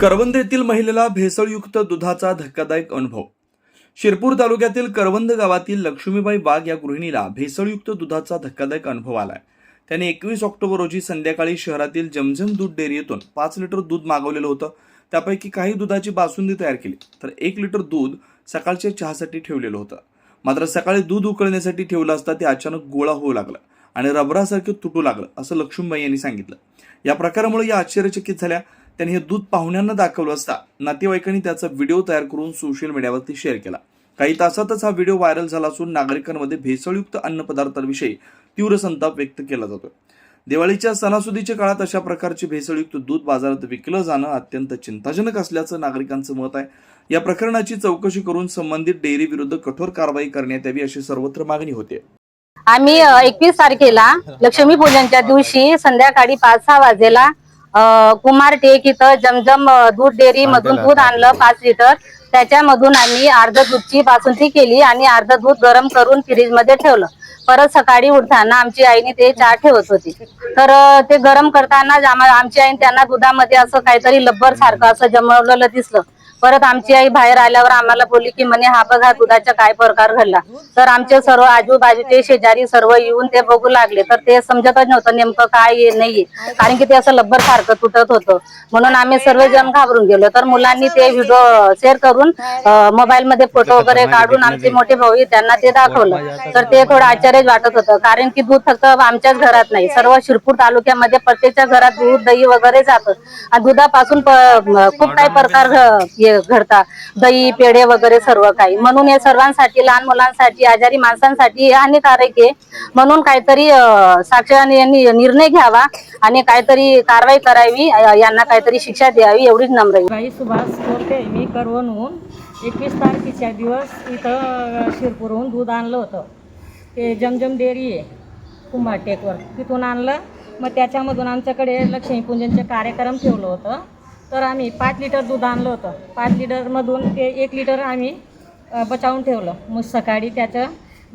करवंद येथील महिलेला भेसळयुक्त दुधाचा धक्कादायक अनुभव. शिरपूर तालुक्यातील करवंद गावातील लक्ष्मीबाई वाघ या गृहिणीला भेसळयुक्त दुधाचा धक्कादायक अनुभव आलाय. त्याने एकवीस ऑक्टोबर रोजी संध्याकाळी शहरातील जमझम दूध डेअरीतून पाच लिटर दूध मागवलेलं होतं. त्यापैकी काही दुधाची बासुंदी तयार केली तर एक लिटर दूध सकाळच्या चहासाठी ठेवलेलं होतं. मात्र सकाळी दूध उकळण्यासाठी ठेवलं असता ते अचानक गोळा होऊ लागलं आणि रबरासारखं तुटू लागलं असं लक्ष्मीबाई यांनी सांगितलं. या प्रकारामुळे या आश्चर्यचकित झाल्या. त्यांनी हे दूध पाहुण्यांना दाखवलं असता नातेवाईकांनी त्याचा व्हिडिओ तयार करून सोशल मीडियावरती शेअर केला. काही तासातच हा व्हिडिओ व्हायरल झाला असून नागरिकांमध्ये भेसळयुक्त अन्नपदार्थांविषयी तीव्र संताप व्यक्त केला जातो दिवाळीच्या सणासुदीच्या काळात अशा प्रकारचे भेसळयुक्त दूध बाजारात विकलं जाणं अत्यंत चिंताजनक असल्याचं नागरिकांचं मत आहे. या प्रकरणाची चौकशी करून संबंधित डेअरी विरुद्ध कठोर कारवाई करण्यात यावी अशी सर्वत्र मागणी होते. आम्ही एकवीस तारखेला लक्ष्मीपूजनच्या दिवशी संध्याकाळी पाच सहा वाजेला कुमार टेक इथं जमजम दूध डेअरी मधून दूध आणलं पाच लिटर. त्याच्यामधून आम्ही अर्ध दूधची बासुंदी केली आणि अर्ध दूध गरम करून फ्रीजमध्ये ठेवलं. परत सकाळी उठताना आमची आईने ते चहा ठेवत होती. तर ते गरम करताना आमची आईने त्यांना दुधामध्ये असं काहीतरी लब्बर सारखं असं जमवलेलं दिसलं. परत आमची आई बाहेर आल्यावर आम्हाला बोलली की म्हणे हा बघा दुधाचा काय प्रकार घडला. तर आमचे सर्व आजूबाजूचे शेजारी सर्व येऊन ते बघू लागले. तर ते समजतच नव्हतं नेमकं काय नाहीये. कारण की ते असं लब्बर सारखं तुटत होतं. म्हणून आम्ही सर्वजण घाबरून गेलो. तर मुलांनी ते व्हिडिओ शेअर करून मोबाईल मध्ये फोटो वगैरे काढून आमचे मोठे भाऊ त्यांना ते दाखवलं. तर ते थोडं आश्चर्य वाटत होतं. कारण की दूध फक्त आमच्याच घरात नाही. सर्व शिरपूर तालुक्यामध्ये प्रत्येकच्या घरात दूध दही वगैरे जातं. आणि दुधापासून खूप काही प्रकार म्हणजे घडतात. दही पेढे वगैरे सर्व काही. म्हणून हे सर्वांसाठी लहान मुलांसाठी आजारी माणसांसाठी हे हानिकारक आहे. म्हणून काहीतरी अं, साक्षरांनी यांनी निर्णय घ्यावा आणि काहीतरी कारवाई करावी यांना काहीतरी शिक्षा द्यावी एवढीच नम्र आहे. सुभाष बोलते मी करवणहून एकवीस तारखेच्या दिवस इथं शिरपूरहून दूध आणलं होतं. ते जमजम डेअरी आहे कुंभाटेकवर तिथून आणलं. मग त्याच्यामधून आमच्याकडे लक्ष्मीपूजनचे कार्यक्रम ठेवलं होतं. तर आम्ही पाच लिटर दूध आणलं होतं. पाच लिटरमधून ते एक लिटर आम्ही बचावून ठेवलं. मग सकाळी त्याचं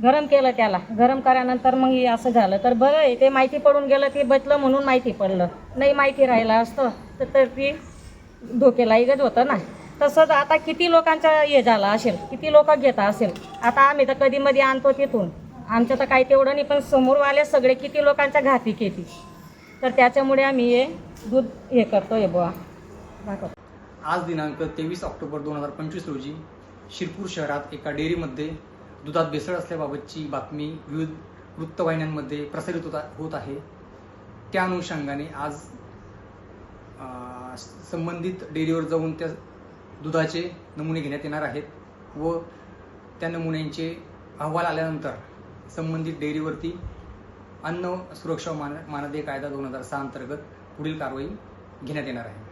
गरम केलं त्याला. गरम केल्यानंतर मग हे असं झालं. तर बरं आहे ते माहिती पडून गेलं ते बचलं म्हणून माहिती पडलं. नाही माहिती राहिलं असतं तर तर ती धोकेलायकच होतं ना. तसंच आता किती लोकांचा हे झाला असेल किती लोक घेता असेल आता आम्ही तर कधी मध्ये आणतो तिथून. आमचं तर काही तेवढं नाही पण समोरवाले सगळे किती लोकांच्या घाती केली तर त्याच्यामुळे आम्ही हे दूध हे करतो हे बुवा. आज दिनांक तेवीस ऑक्टोबर दोन हजार पंचवीस रोजी शिरपूर शहरात एका डेअरीमध्ये दुधात भेसळ असल्याबाबतची बातमी विविध वृत्तवाहिन्यांमध्ये प्रसारित होता होत आहे. त्या अनुषंगाने आज संबंधित डेअरीवर जाऊन त्या दुधाचे नमुने घेण्यात येणार आहेत व त्या नमुन्यांचे अहवाल आल्यानंतर संबंधित डेअरीवरती अन्न सुरक्षा मान मानदे कायदा दोन हजार सहा अंतर्गत पुढील कारवाई घेण्यात येणार आहे.